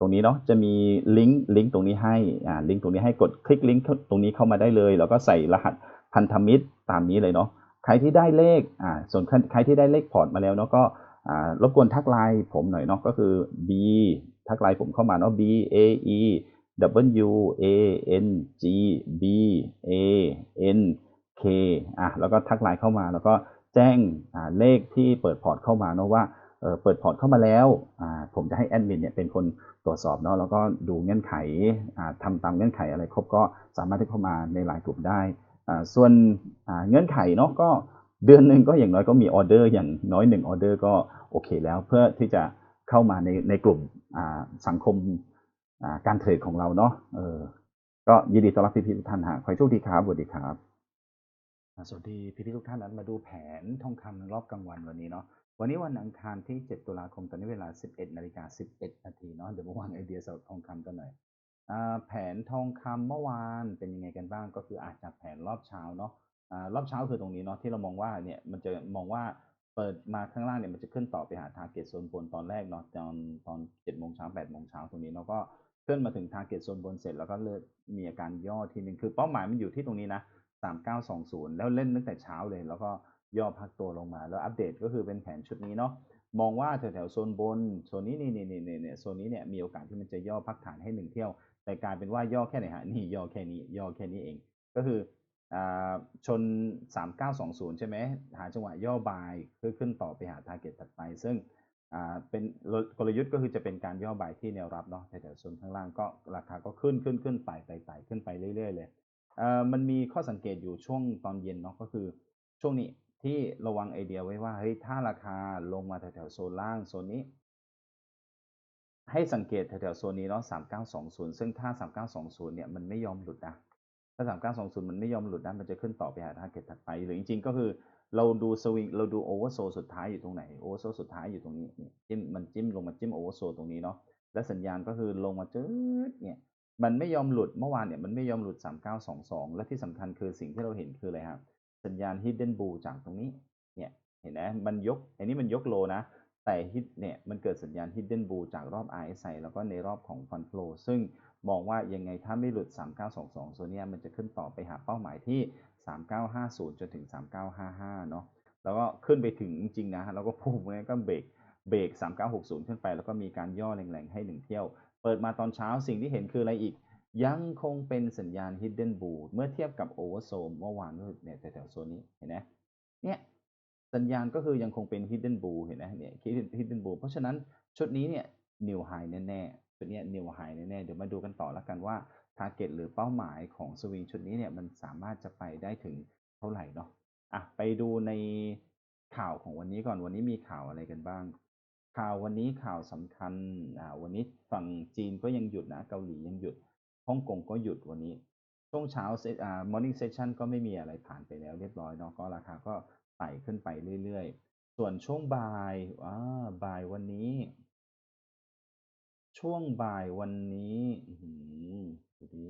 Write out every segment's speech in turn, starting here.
ตรงนี้เนาะจะมีลิงก์ลิงก์ตรงนี้ให้อ่าลิงก์ตรงนี้ให้กดคลิกลิงก์ตรงนี้เข้ามาได้เลย แล้วก็ใส่รหัสพันธมิตรตามนี้เลยเนาะใครที่ได้เลขอ่าส่วนใครที่ได้เลขพอร์ตมาแล้วเนาะก็อ่ารบกวนทักไลน์ผมหน่อยเนาะก็คือ B ทักไลน์ผมเข้ามาเนาะ B A E W A N G B A N K อะแล้วก็ทักไลน์เข้ามาแล้วก็แจ้งอ่าเลขที่เปิดพอร์ตเข้ามาเนาะว่า เปิดพอร์ตเข้ามาแล้ว ผมจะให้แอดมินเนี่ยเป็นคนตรวจสอบเนาะแล้วก็ดูเงื่อนไขอ่าทำตามเงื่อนไขอะไรครบก็สามารถที่เข้ามาในไลน์กลุ่มได้ ส่วนเงื่อนไขเนาะก็เดือนหนึ่งก็อย่างน้อยก็มีออเดอร์อย่างน้อยหนึ่งออเดอร์ก็โอเคแล้วเพื่อที่จะเข้ามาในในกลุ่มสังคมการเทรดของเราเนาะก็ยินดีต้อนรับพี่ๆทุกท่านฮะขอให้โชคดีครับสวัสดีครับสวัสดีพี่ๆทุกท่านนั้นมาดูแผนทองคำรอบกลางวันวันนี้เนาะ วันนี้วันอังคารที่ 7 ตุลาคมตอนนี้เวลา 11นาฬิกา11นาทีเนาะเดี๋ยวมาวางไอเดียสำหรับทองคำกันหน่อยอแผนทองคำเมื่อวานเป็นยังไงกันบ้างก็คืออาจจะแผนรอบเช้าเนาะอรอบเช้าคือตรงนี้เนาะที่เรามองว่าเนี่ยมันจะมองว่าเปิดมาข้างล่างเนี่ยมันจะขึ้นต่อไปหาทาร์เก็ตโซนบนตอนแรกเนาะตอนตอน7โมงเช้า8โมงเช้าตรงนี้แล้วก็ขึ้นมาถึงทาร์เก็ตโซนบนเสร็จแล้วก็เริ่มมีอาการย่อทีหนึ่งคือเป้าหมายมันอยู่ที่ตรงนี้นะ3920แล้วเล่นตั้งแต่เช้าเลย แล้วก็ ย่อพักตัวลงมา แล้วอัปเดตก็คือเป็นแผนชุดนี้เนาะมองว่าแถวๆโซนบนโซนนี้นี่นี่นี่นี่โซนนี้เนี่ยมีโอกาสที่มันจะย่อพักฐานให้หนึ่งเที่ยว แต่กลายเป็นว่าย่อแค่ไหนฮะนี่ย่อแค่นี้ย่อแค่นี้เอง ก็คืออ่าชน 3920 ใช่ไหมหาจังหวะย่อบายเพื่อขึ้นต่อไปหาทาร์เก็ตถัดไป ซึ่งอ่าเป็นกลยุทธ์ก็คือจะเป็นการย่อบายที่แนวรับเนาะแถวๆโซนข้างล่างก็ราคาก็ขึ้นขึ้นขึ้นไต่ไต่ไต่ขึ้นไปเรื่อยๆเลยเอ่อมันมีข้อสังเกตอยู่ช่วงตอนเย็นเนาะก็คือช่วงนี้ ที่ระวังไอเดียไว้ว่าเฮ้ยถ้าราคาลงมาแถวๆโซนล่างโซนนี้ ให้สังเกตแถวๆโซนนี้เนาะ3920ซึ่งถ้า3920เนี่ยมันไม่ยอมหลุดนะถ้า3920มันไม่ยอมหลุดนะมันจะขึ้นต่อไปหาทาร์เก็ตถัดไป หรือจริงๆก็คือเราดูสวิงเราดูโอเวอร์โซสุดท้ายอยู่ตรงไหนโอเวอร์โซสุดท้ายอยู่ตรงนี้จิ้มมันจิ้มลงมาจิ้มโอเวอร์โซตรงนี้เนาะและสัญญาณก็คือลงมาจืดเนี่ยมันไม่ยอมหลุดเมื่อวานเนี่ยมันไม่ยอมหลุด 3922 และที่สำคัญคือสิ่งที่เราเห็นคืออะไรครับ สัญญาณ hidden bull จากตรงนี้ เนี่ยเห็นไหมมันยกอันนี้มันยกโลนะ แต่ฮิตเนี่ยมันเกิดสัญญาณ hidden bull จากรอบ RSI แล้วก็ในรอบของ fund flow ซึ่งมองว่ายังไงถ้าไม่หลุด 3922 โซนเนี้ยมันจะขึ้นต่อไปหาเป้าหมายที่ 3950 จนถึง 3955 เนาะแล้วก็ขึ้นไปถึงจริงนะแล้วก็พุ่งไปก็เบรกเบรก 3960 ขึ้นไป แล้วก็มีการย่อแรงๆให้หนึ่งเที่ยว เปิดมาตอนเช้าสิ่งที่เห็นคืออะไรอีก ยังคงเป็นสัญญาณ hidden bull เมื่อเทียบกับ oversold เมื่อวานก็เนี่ยแถวๆโซนนี้เห็นไหมเนี่ยสัญญาณก็คือยังคงเป็น hidden bull เห็นไหมเนี่ย hidden bull เพราะฉะนั้นชุดนี้เนี่ย new high แน่ๆชุดนี้ new high แน่ๆเดี๋ยวมาดูกันต่อแล้วกันว่า target หรือเป้าหมายของสวิงชุดนี้เนี่ยมันสามารถจะไปได้ถึงเท่าไหร่เนาะอะไปดูในข่าวของวันนี้ก่อนวันนี้มีข่าวอะไรกันบ้าง ข่าววันนี้ข่าวสำคัญอ่าวันนี้ฝั่งจีนก็ยังหยุดนะเกาหลียังหยุด ฮ่องกงก็หยุดวันนี้ ช่วงเช้าอ่า morning session ก็ไม่มีอะไรผ่านไปแล้วเรียบร้อยเนาะก็ราคาก็ไต่ขึ้นไปเรื่อยๆ ส่วนช่วงบ่ายอ่าบ่ายวันนี้ ช่วงบ่ายวันนี้อือหือดูดิ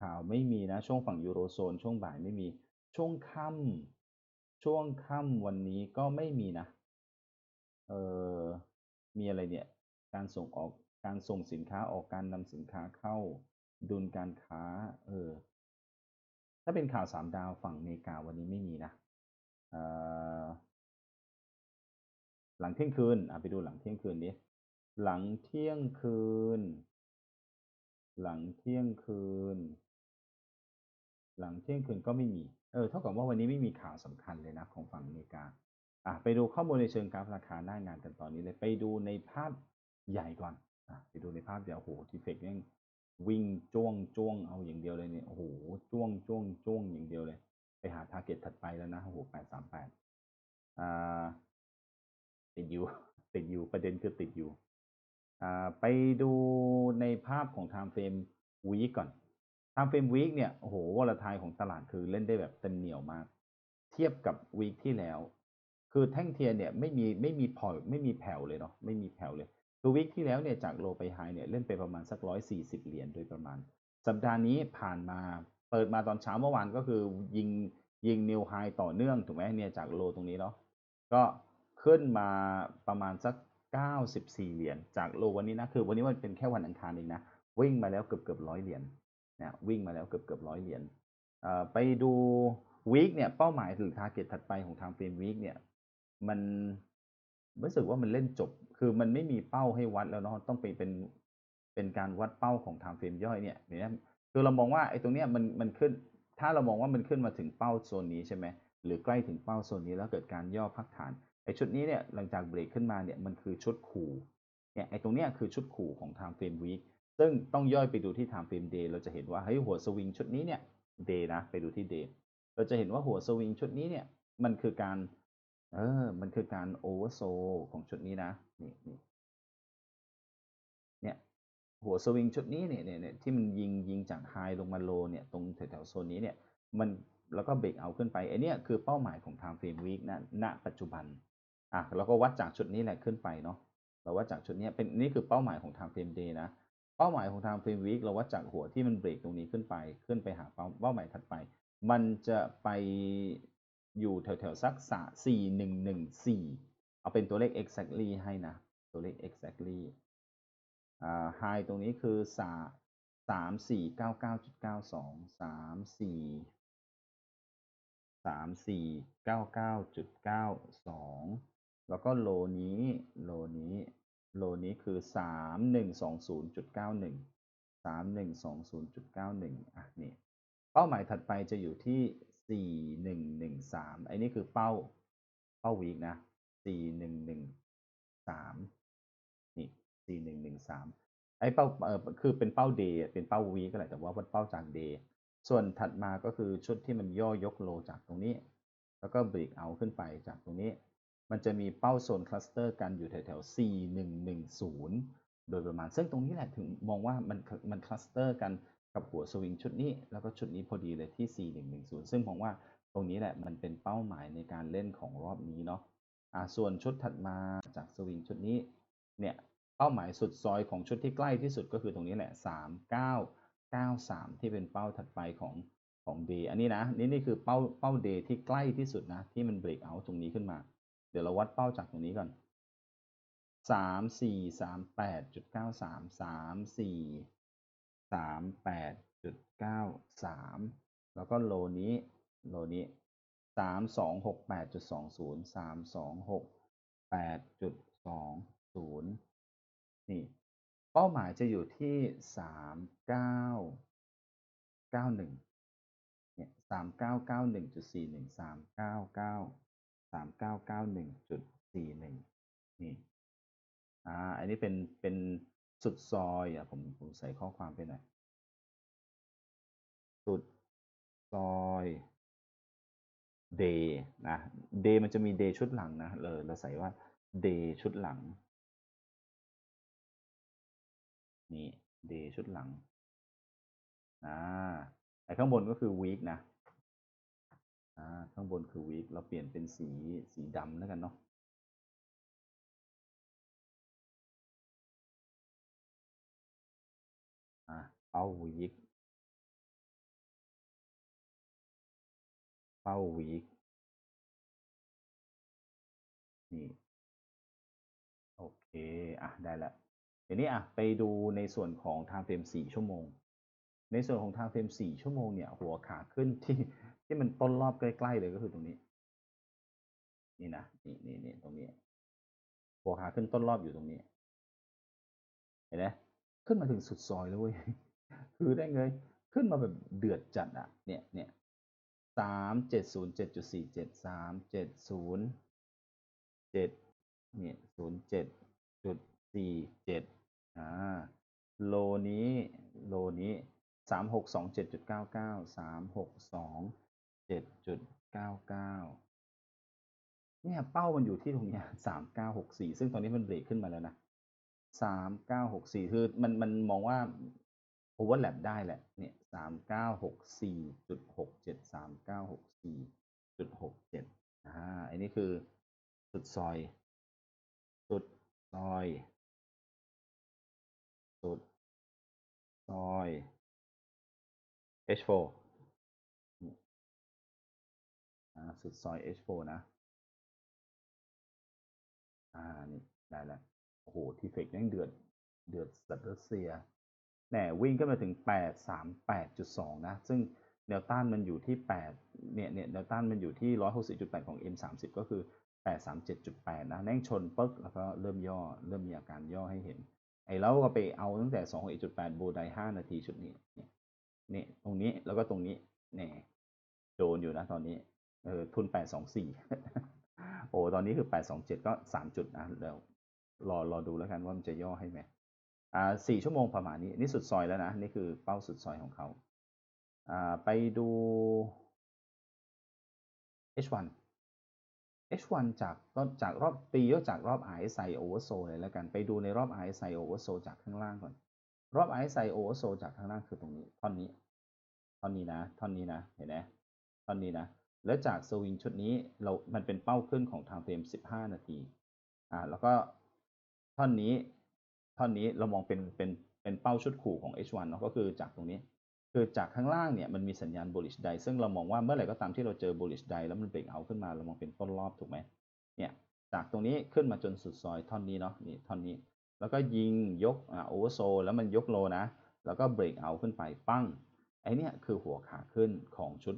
ข่าวไม่มีนะ ช่วงฝั่งยูโรโซน ช่วงบ่ายไม่มี ช่วงค่ำช่วงค่ำวันนี้ก็ไม่มีนะ เออมีอะไรเนี่ย การส่งออก การส่งสินค้าออกการนำสินค้าเข้า ดุลการค้า เออ ถ้าเป็นข่าวสามดาวฝั่งอเมริกาวันนี้ไม่มีนะเอ่อหลังเที่ยงคืนอะไปดูหลังเที่ยงคืนนี้หลังเที่ยงคืน หลังเที่ยงคืน หลังเที่ยงคืนก็ไม่มี เออ เท่ากับว่าวันนี้ไม่มีข่าวสำคัญเลยนะของฝั่งอเมริกา อะ ไปดูข้อมูลในเชิงกราฟราคาหน้างานกันตอนนี้เลย ไปดูในภาพใหญ่ก่อน ไปดูในภาพใหญ่โอ้โหทีเฟกยังวิ่งจ้วงจ้วงเอาอย่างเดียวเลยเนี่ยโอ้โหจ้วงจ้วงจ้วงอย่างเดียวเลย ไปหาทาร์เก็ตถัดไปแล้วนะโอ้โหแปดสามแปดอ่าติดอยู่ติดอยู่ประเด็นคือติดอยู่อ่าไปดูในภาพของ time frame week ก่อน time frame week เนี่ยโอ้โหวอลทายของตลาดคือเล่นได้แบบเต็มเหนียวมาก เทียบกับวีคที่แล้ว คือแท่งเทียนเนี่ยไม่มีไม่มีพอไม่มีแผ่วเลยเนาะไม่มีแผ่วเลย คือวีคที่แล้วเนี่ยจากโลไปไฮเนี่ยเล่นไปประมาณสักร้อยสี่สิบเหรียญโดยประมาณ สัปดาห์นี้ผ่านมาเปิดมาตอนเช้าเมื่อวานก็คือยิงยิงนิวไฮต่อเนื่องถูกไหมเนี่ยจากโลตรงนี้เนาะก็ขึ้นมาประมาณสัก 94 เหรียญจากโลวันนี้นะคือวันนี้มันเป็นแค่วันอังคารเองนะวิ่งมาแล้วเกือบเกือบร้อยเหรียญนะวิ่งมาแล้วเกือบเกือบร้อยเหรียญไปดูวีคเนี่ยเป้าหมายหรือทาร์เก็ตถัดไปของทางเฟรมวีคเนี่ยมัน รู้สึกว่ามันเล่นจบ คือมันไม่มีเป้าให้วัดแล้วเนาะต้องไปเป็นเป็นการวัดเป้าของทางเฟรมย่อยเนี่ยเนี่ยคือเรามองว่าไอ้ตรงเนี้ยมันมันขึ้น ถ้าเรามองว่ามันขึ้นมาถึงเป้าโซนนี้ใช่ไหมหรือใกล้ถึงเป้าโซนนี้แล้วเกิดการย่อพักฐานไอ้ชุดนี้เนี่ยหลังจากเบรกขึ้นมาเนี่ยมันคือชุดขู่เนี่ยไอ้ตรงเนี้ยคือชุดขู่ของ time frame week ซึ่งต้องย่อยไปดูที่ time frame day เราจะเห็นว่าเฮ้ยหัวสวิงชุดนี้เนี่ย day นะไปดูที่ day เราจะเห็นว่าหัวสวิงชุดนี้เนี่ยมันคือการ เออ มันคือการโอเวอร์โซของชุดนี้นะ นี่นี่เนี่ย หัวสวิงชุดนี้เนี่ยเนี่ยที่มันยิงยิงจากไฮลงมาโลเนี่ยตรงแถวๆโซนนี้เนี่ย มันแล้วก็เบรกเอาขึ้นไปไอเนี้ยคือเป้าหมายของ time frame week นะณปัจจุบัน อะเราก็วัดจากชุดนี้แหละขึ้นไปเนาะ เราวัดจากชุดนี้เป็นนี่คือเป้าหมายของ time frame day นะ เป้าหมายของ time frame week เราวัดจากหัวที่มันเบรกตรงนี้ขึ้นไป ขึ้นไปหาเป้าหมายถัดไป มันจะไป อยู่แถวๆสักสาสี่หนึ่งหนึ่งสี่เอาเป็นตัวเลข exactly ให้นะ ตัวเลข exactly อ่า high ตรงนี้คือสาสามสี่เก้าเก้าจุดเก้าสองสามสี่สามสี่เก้าเก้าจุดเก้าสองแล้วก็โลนี้โลนี้โลนี้คือสามหนึ่งสองศูนย์จุดเก้าหนึ่งสามหนึ่งสองศูนย์จุดเก้าหนึ่งอะนี่เป้าหมายถัดไปจะอยู่ที่ สี่หนึ่งหนึ่งสามไอ้นี่คือเป้าเป้าวีกนะสี่หนึ่งหนึ่งสามนี่สี่หนึ่งหนึ่งสามไอ้เป้าเออคือเป็นเป้าเดย์เป็นเป้าวีก็แหละแต่ว่าวัดเป้าจากเดย์ส่วนถัดมาก็คือชุดที่มันย่อยกโลจากตรงนี้ แล้วก็เบรกเอาขึ้นไปจากตรงนี้ มันจะมีเป้าโซนคลัสเตอร์กันอยู่แถวๆ4110 โดยประมาณซึ่งตรงนี้แหละถึงมองว่ามันมันคลัสเตอร์กัน กับหัวสวิงชุดนี้แล้วก็ชุดนี้พอดีเลยที่ 4110 ซึ่งมองว่าตรงนี้แหละมันเป็นเป้าหมายในการเล่นของรอบนี้เนาะอ่าส่วนชุดถัดมาจากสวิงชุดนี้เนี่ยเป้าหมายสุดซอยของชุดที่ใกล้ที่สุดก็คือตรงนี้แหละ 39 93 ที่เป็นเป้าถัดไปของของ day อันนี้นะนี่นี่คือเป้าเป้า day ที่ใกล้ที่สุดนะที่มัน break out ตรงนี้ขึ้นมา เดี๋ยวเราวัดเป้าจากตรงนี้ก่อน 3 4 3 8จุด9 3 3 4 3 8จุด9 3 แล้วก็โลนี้โลนี้ 3 2 6 8จุด20 3 2 6 8จุด20 นี่ เป้าหมายจะอยู่ที่สามเก้าเก้าหนึ่งเนี่ยสามเก้าเก้าหนึ่งจุดสี่หนึ่งสามเก้าเก้าสามเก้าเก้าหนึ่งจุดสี่หนึ่งนี่ อ่า อันนี้เป็นเป็น สุดซอยอะผมผมใส่ข้อความไปหน่อย สุดซอยเดย์นะเดย์มันจะมีเดย์ชุดหลังนะเลยเราใส่ว่าเดย์ชุดหลัง นี่ day ชุดหลังอ่าไอ้ข้างบนก็คือ week นะอ่าข้างบนคือ week เราเปลี่ยนเป็นสีสีดำแล้วกันเนาะ อ่าเอา week เป้าวีคนี่ โอเค อะ ได้ล้วทีนี้อะ ไปดูในส่วนของทางเฟรม4ชั่วโมง ในส่วนของทางเฟรม4ชั่วโมงเนี่ย หัวขาขึ้นที่ที่มันต้นรอบใกล้ ๆ เลยก็คือตรงนี้ นี่นะ นี่นี่นี่ตรงนี้ หัวขาขึ้นต้นรอบอยู่ตรงนี้ เห็นไหมขึ้นมาถึงสุดซอยแล้วเว้ย คือได้เงยขึ้นมาแบบเดือดจัดอะเนี่ยเนี่ยสามเจ็ดศูนย์เจ็ดจุดสี่เจ็ดสามเจ็ดศูนย์เจ็ดเนี่ยศูนย์เจ็ดจุดสี่เจ็ดอ่าโลนี้โลนี้สามหกสองเจ็ดจุดเก้าเก้าสามหกสองเจ็ดจุดเก้าเก้าเนี่ยเป้ามันอยู่ที่ตรงเนี้ยสามเก้าหกสี่ซึ่งตอนนี้มันเบรกขึ้นมาแล้วนะสามเก้าหกสี่คือมันมันมองว่า โอเวอร์แลปได้แหละ เนี่ยสามเก้าหกสี่จุดหกเจ็ดสามเก้าหกสี่จุดหกเจ็ดอ่าอันนี้คือสุดซอย สุดซอย สุดซอย H4 อ่าสุดซอย H4 นะ อ่า นี่ ได้แล้วโอ้โห ที่เฟกยังเดือด เดือดสัตว์รัสเซีย แหน่วิ่งขึ้นมาถึง 838.2 นะ ซึ่งแนวต้านมันอยู่ที่ 8 เนี่ยเนี่ยแนวต้านมันอยู่ที่ 160.8 ของ M30 ก็คือ 837.8 นะ แน่งชนปึ๊กแล้วก็เริ่มย่อ เริ่มมีอาการย่อให้เห็น ไอ้แล้วก็ไปเอาตั้งแต่ 261.8 โบได5 นาทีชุดนี้ เนี่ยนี่ตรงนี้แล้วก็ตรงนี้ เนี่ย โดนอยู่นะตอนนี้ เออ ทุน 824 โอ้ ตอนนี้คือ 827 ก็ 3 จุดนะเดี๋ยวรอ รอดูแล้วกันว่ามันจะย่อให้ไหม สี่ชั่วโมงประมาณนี้ นี่สุดซอยแล้วนะ นี่คือเป้าสุดซอยของเขาอ่าไปดู H1 H1 จากก็จากรอบตีก็จากรอบ RSI oversold เลยแล้วกัน ไปดูในรอบ RSI oversold จากข้างล่างก่อน รอบ RSI oversold จากข้างล่างคือตรงนี้ ท่อนนี้ ท่อนนี้นะ ท่อนนี้นะ เห็นไหมท่อนนี้นะ แล้วจากสวิงชุดนี้เรา มันเป็นเป้าขึ้นของทางเฟรม 15 นาที อ่า แล้วก็ท่อนนี้ ท่อนนี้เรามองเป็นเป็นเป็นเป้าชุดขู่ของ H1 เนาะก็คือจากตรงนี้ คือจากข้างล่างเนี่ยมันมีสัญญาณ bullish day ซึ่งเรามองว่าเมื่อไหร่ก็ตามที่เราเจอ bullish day แล้วมันเบรกเอาขึ้นมาเรามองเป็นต้นรอบถูกไหมเนี่ยจากตรงนี้ขึ้นมาจนสุดซอยท่อนนี้เนาะนี่ท่อนนี้ แล้วก็ยิงยกอ่า oversold แล้วมันยกโลนะ แล้วก็เบรกเอาขึ้นไปปั้งไอเนี่ยคือหัวขาขึ้นของชุด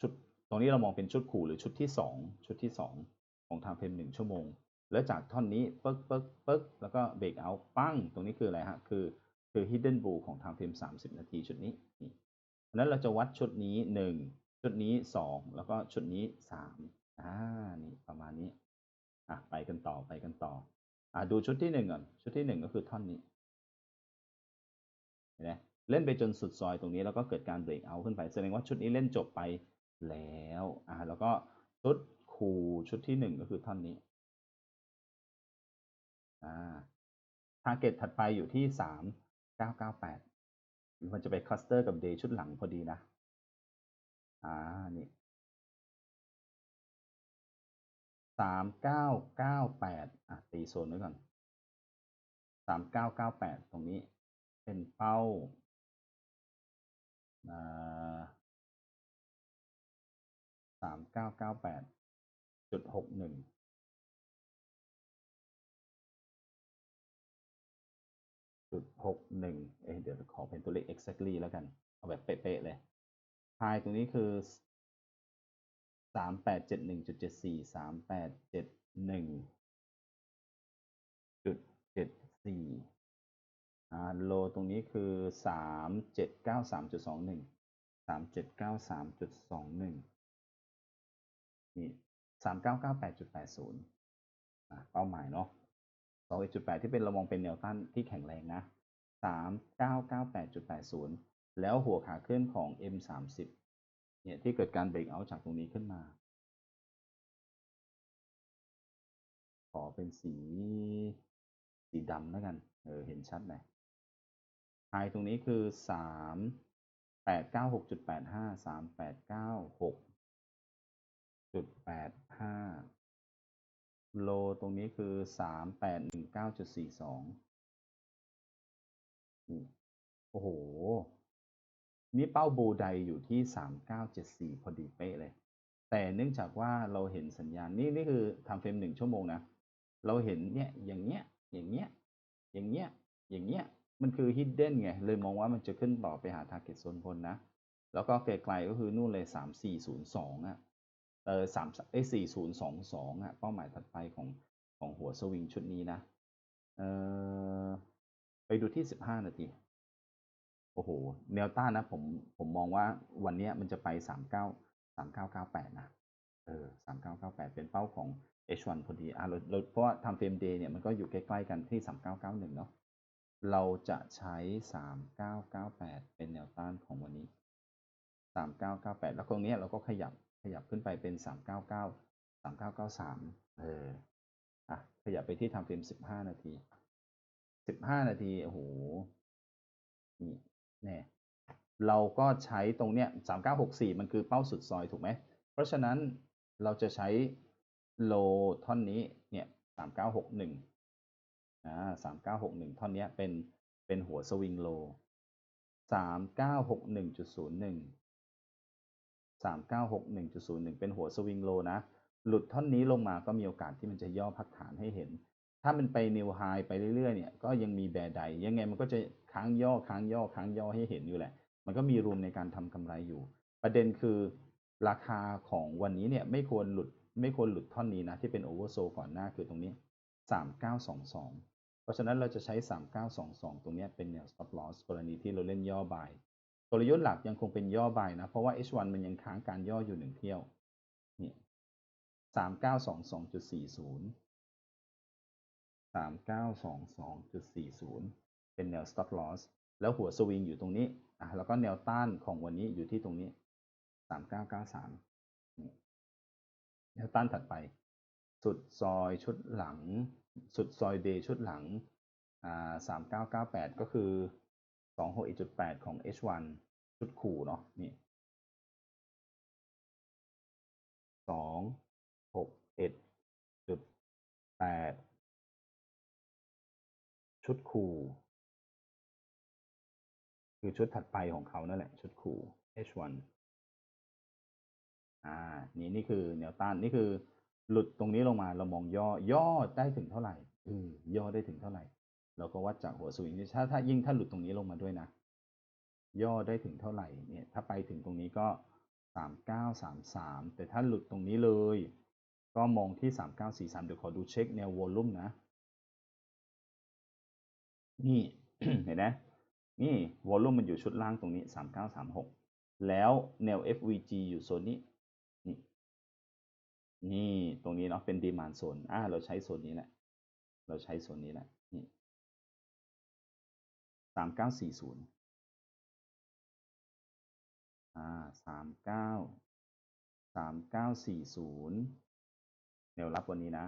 ชุด ตรงนี้เรามองเป็นชุดขู่หรือชุดที่ 2 ชุดที่ 2 ของทางเพนหนึ่งชั่วโมง แล้วจากท่อนนี้ปึ๊กปึ๊กปึ๊กแล้วก็เบรกเอาปั้ง ตรงนี้คืออะไรฮะ คือคือ hidden bull ของทางเพม30 นาทีชุดนี้นี่เพราะนั้นเราจะวัดชุดนี้ 1 ชุดนี้ 2 แล้วก็ชุดนี้3อ่านี่ประมาณนี้อะไปกันต่อไปกันต่ออ่าดูชุดที่1ก่อน ชุดที่ 1 ก็คือท่อนนี้เห็นไหมเล่นไปจนสุดซอยตรงนี้แล้วก็เกิดการเบรกเอาขึ้นไป แสดงว่าชุดนี้เล่นจบไปแล้วอ่าแล้วก็ชุดคูชุดที่ 1 ก็คือท่อนนี้ อ่าทาร์เก็ตถัดไปอยู่ที่3998มันจะไปคลัสเตอร์กับเดย์ชุดหลังพอดีนะ อ่า นี่3998อะ ตีโซนไว้ก่อน3998ตรงนี้ เป็นเป้าอ่า3998จุด61 จุดหกหนึ่งเอ้เดี๋ยวขอเป็นตัวเลข exactly แล้วกัน เอาแบบเป๊ะๆเลย high ตรงนี้คือสามแปดเจ็ดหนึ่งจุดเจ็ดสี่สามแปดเจ็ดหนึ่งจุดเจ็ดสี่อ่า low ตรงนี้คือสามเจ็ดเก้าสามจุดสองหนึ่งสามเจ็ดเก้าสามจุดสองหนึ่งนี่สามเก้าเก้าแปดจุดแปดศูนย์เป้าหมายเนาะ สองจุดแปดที่เป็นเรามองเป็นแนวต้านที่แข็งแรงนะสามเก้าเก้าแปดจุดแปดศูนย์แล้วหัวขาขึ้นของ M สามสิบเนี่ยที่เกิดการเบรกเอาจากตรงนี้ขึ้นมา ขอเป็นสี สีดำแล้วกัน เออ เห็นชัดหน่อยไฮตรงนี้คือสามแปดเก้าหกจุดแปดห้าสามแปดเก้าหกจุดแปดห้า โลตรงนี้คือสามแปดหนึ่งเก้าจุดสี่สองโอ้โห นี่เป้าบูไดอยู่ที่สามเก้าเจ็ดสี่พอดีเป๊ะเลย แต่เนื่องจากว่าเราเห็นสัญญาณนี่นี่คือทำเฟรมหนึ่งชั่วโมงนะ เราเห็นเนี่ยอย่างเงี้ย อย่างเงี้ย อย่างเงี้ย อย่างเงี้ย มันคือ hidden ไง เลยมองว่ามันจะขึ้นต่อไปหา target โซนบนนะ แล้วก็ไกลๆก็คือนู่นเลยสามสี่ศูนย์สองอะ เออสามเอ้สี่ศูนย์สองสองอะเป้าหมายถัดไปของของหัวสวิงชุดนี้นะเออไปดูที่สิบห้านาทีโอ้โหแนวต้านนะผมผมมองว่าวันนี้มันจะไปสามเก้าสามเก้าเก้าแปดนะเออสามเก้าเก้าแปดเป็นเป้าของ H1 พอดีอะเราเราเพราะว่าทำเฟรมเดย์เนี่ยมันก็อยู่ใกล้ๆกันที่สามเก้าเก้าหนึ่งเนาะเราจะใช้สามเก้าเก้าแปดเป็นแนวต้านของวันนี้สามเก้าเก้าแปดแล้วตรงนี้เราก็ขยับ ขยับขึ้นไปเป็นสามเก้าเก้าสามเก้าเก้าสามเอออะขยับไปที่ทำเฟรมสิบห้านาทีสิบห้านาทีโอ้โหนี่แน่เราก็ใช้ตรงเนี้ยสามเก้าหกสี่มันคือเป้าสุดซอยถูกไหม เพราะฉะนั้นเราจะใช้โลท่อนนี้เนี่ยสามเก้าหกหนึ่งอ่าสามเก้าหกหนึ่งท่อนเนี้ยเป็นเป็นหัวสวิงโลสามเก้าหกหนึ่งจุดศูนย์หนึ่ง สามเก้าหกหนึ่งจุดศูนย์หนึ่งเป็นหัวสวิงโลนะ หลุดท่อนนี้ลงมาก็มีโอกาสที่มันจะย่อพักฐานให้เห็น ถ้ามันไปนิวไฮไปเรื่อยๆเนี่ยก็ยังมีแบร์ไดยังไงมันก็จะค้างย่อค้างย่อค้างย่อให้เห็นอยู่แหละ มันก็มีรูมในการทำกำไรอยู่ ประเด็นคือราคาของวันนี้เนี่ยไม่ควรหลุดไม่ควรหลุดท่อนนี้นะที่เป็นโอเวอร์โซก่อนหน้าคือตรงนี้ 3922 เพราะฉะนั้นเราจะใช้ 3922 ตรงนี้เป็นแนว stop loss กรณีที่เราเล่นย่อบาย กลยุทธ์หลักยังคงเป็นย่อใบนะ เพราะว่า H1 มันยังค้างการย่ออยู่หนึ่งเที่ยวนี่3922.40 3922.40เป็นแนว stop loss แล้วหัวสวิงอยู่ตรงนี้อะแล้วก็แนวต้านของวันนี้อยู่ที่ตรงนี้3993นี่แนวต้านถัดไป สุดซอยชุดหลัง สุดซอยเดย์ชุดหลังอ่า3998ก็คือ 261.8ของ H1 ชุดขู่เนาะนี่สองหกเอ็ดจุดแปดชุดคู่ คือชุดถัดไปของเขานั่นแหละ ชุดคู่ H1 อ่า นี่นี่คือแนวต้านนี่คือ หลุดตรงนี้ลงมาเรามองย่อย่อได้ถึงเท่าไหร่เออย่อได้ถึงเท่าไหร่ เราก็วัดจากหัวสวิงถ้าถ้ายิ่งถ้าหลุดตรงนี้ลงมาด้วยนะ ย่อได้ถึงเท่าไหร่เนี่ยถ้าไปถึงตรงนี้ก็สามเก้าสามสามแต่ถ้าหลุดตรงนี้เลย ก็มองที่สามเก้าสี่สามเดี๋ยวขอดูเช็คแนววอลลุ่มนะ นี่เห็นไหมนี่วอลลุ่มมันอยู่ชุดล่างตรงนี้สามเก้าสามหกแล้วแนว FVG อยู่โซนนี้ นี่ นี่ตรงนี้เนาะเป็นดีมานโซนอ่าเราใช้โซนนี้แหละ เราใช้โซนนี้แหละ สามเก้าสี่ศูนย์อ่าสามเก้าสามเก้าสี่ศูนย์แนวรับวันนี้นะ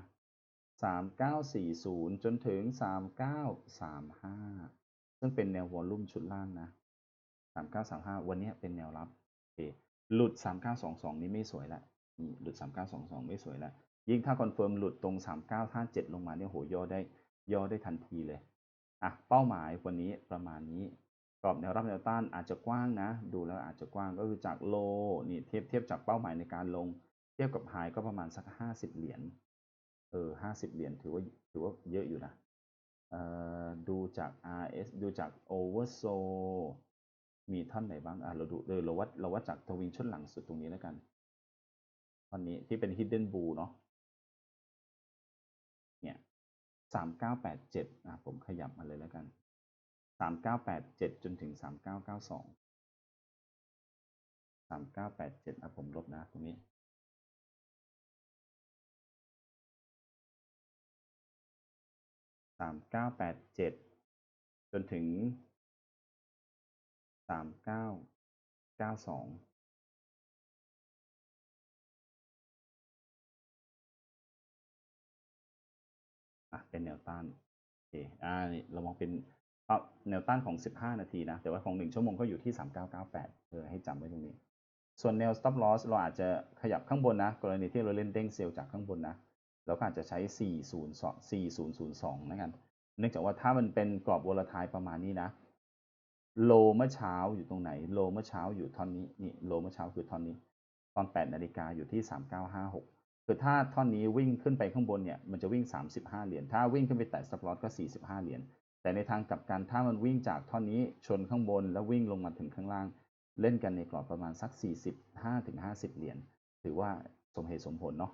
สามเก้าสี่ศูนย์จนถึงสามเก้าสามห้าซึ่งเป็นแนววอลลุ่มชุดล่างนะสามเก้าสามห้าวันนี้เป็นแนวรับโอเคหลุดสามเก้าสองสองนี้ไม่สวยละนี่หลุดสามเก้าสองสองไม่สวยละยิ่งถ้าคอนเฟิร์มหลุดตรงสามเก้าห้าเจ็ดลงมาเนี่ยโหย่อได้ย่อได้ทันทีเลย อะเป้าหมายวันนี้ประมาณนี้กรอบแนวรับแนวต้านอาจจะกว้างนะ ดูแล้วอาจจะกว้างก็คือจากโลนี่เทียบเทียบจากเป้าหมายในการลง เทียบกับไฮก็ประมาณสักห้าสิบเหรียญเออห้าสิบเหรียญถือว่าถือว่าเยอะอยู่นะเอ่อดูจาก RS ดูจาก Overso มีท่อนไหนบ้างอะเราดูเลยเราวัดเราวัดจากทวิงชุดหลังสุดตรงนี้แล้วกันท่อนนี้ที่เป็น Hidden Bull เนาะ 3987อะผมขยับมาเลยแล้วกัน 3987 จนถึง 3992 3987อะผมลบนะตรงนี้สามเก้าแปดเจ็ดจนถึงสามเก้าเก้าสอง เป็นแนวต้านโอเคอ่านี่เรามองเป็นเป้าแนวต้านของ 15 นาทีนะ แต่ว่าของ 1 ชั่วโมงก็อยู่ที่ 3998เออให้จำไว้ตรงนี้ ส่วนแนว stop loss เราอาจจะขยับข้างบนนะ กรณีที่เราเล่นเด้งเซลล์จากข้างบนนะ เราก็อาจจะใช้ 402 4002นะครับเนื่องจากว่าถ้ามันเป็นกรอบวอลทายประมาณนี้นะโลเมื่อเช้าอยู่ตรงไหน โลเมื่อเช้าอยู่ท่อนนี้ นี่ โลเมื่อเช้าคือท่อนนี้ ตอน 8 นาฬิกาอยู่ที่ 3956 คือถ้าท่อนนี้วิ่งขึ้นไปข้างบนเนี่ยมันจะวิ่ง 35 เหรียญถ้าวิ่งขึ้นไปแตะ stop loss ก็ 45 เหรียญแต่ในทางกลับกันถ้ามันวิ่งจากท่อนนี้ชนข้างบนแล้ววิ่งลงมาถึงข้างล่าง เล่นกันในกรอบประมาณสัก 45-50 เหรียญถือว่าสมเหตุสมผลเนาะ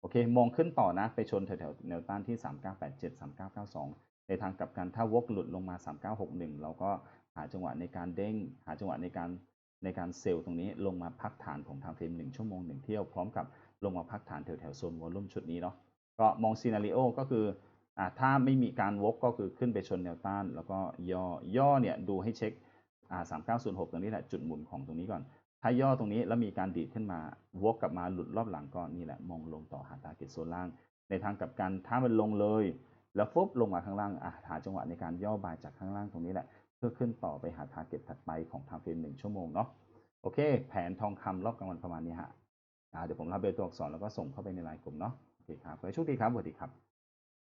โอเค มองขึ้นต่อนะไปชนแถวๆแนวต้านที่ 3987 3992 ในทางกลับกันถ้าวกหลุดลงมา 3961 เราก็หาจังหวะในการเด้ง หาจังหวะในการในการเซลล์ตรงนี้ลงมาพักฐานของทางเฟรม1ชั่วโมง1เที่ยวพร้อมกับ ลงมาพักฐานแถวๆโซนวอลลุ่มชุดนี้เนาะก็มองซีนารีโอก็คืออ่าถ้าไม่มีการวกก็คือขึ้นไปชนแนวต้าน แล้วก็ย่อย่อเนี่ยดูให้เช็คอ่า3906ตรงนี้แหละจุดหมุนของตรงนี้ก่อน ถ้าย่อตรงนี้แล้วมีการดีดขึ้นมาวกกลับมาหลุดรอบหลังก็นี่แหละมองลงต่อหา t า r g e t โซนล่าง ในทางกลับกันถ้ามันลงเลย แล้วฟุบลงมาข้างล่างอะหาจังหวะในการย่อบายจากข้างล่างตรงนี้แหละเพื่อขึ้นต่อไปหา t า r g e t ถัดไปของทางเฟรมหนึ่งชั่วโมงเนาะโอเค แผนทองคำรอบกลางวันประมาณนี้ฮะ เดี๋ยวผมรับเบอร์ตัวอักษรแล้วก็ส่งเข้าไปในไลน์กลุ่มเนาะโอเคครับขอให้โชคดีครับสวัสดีครับ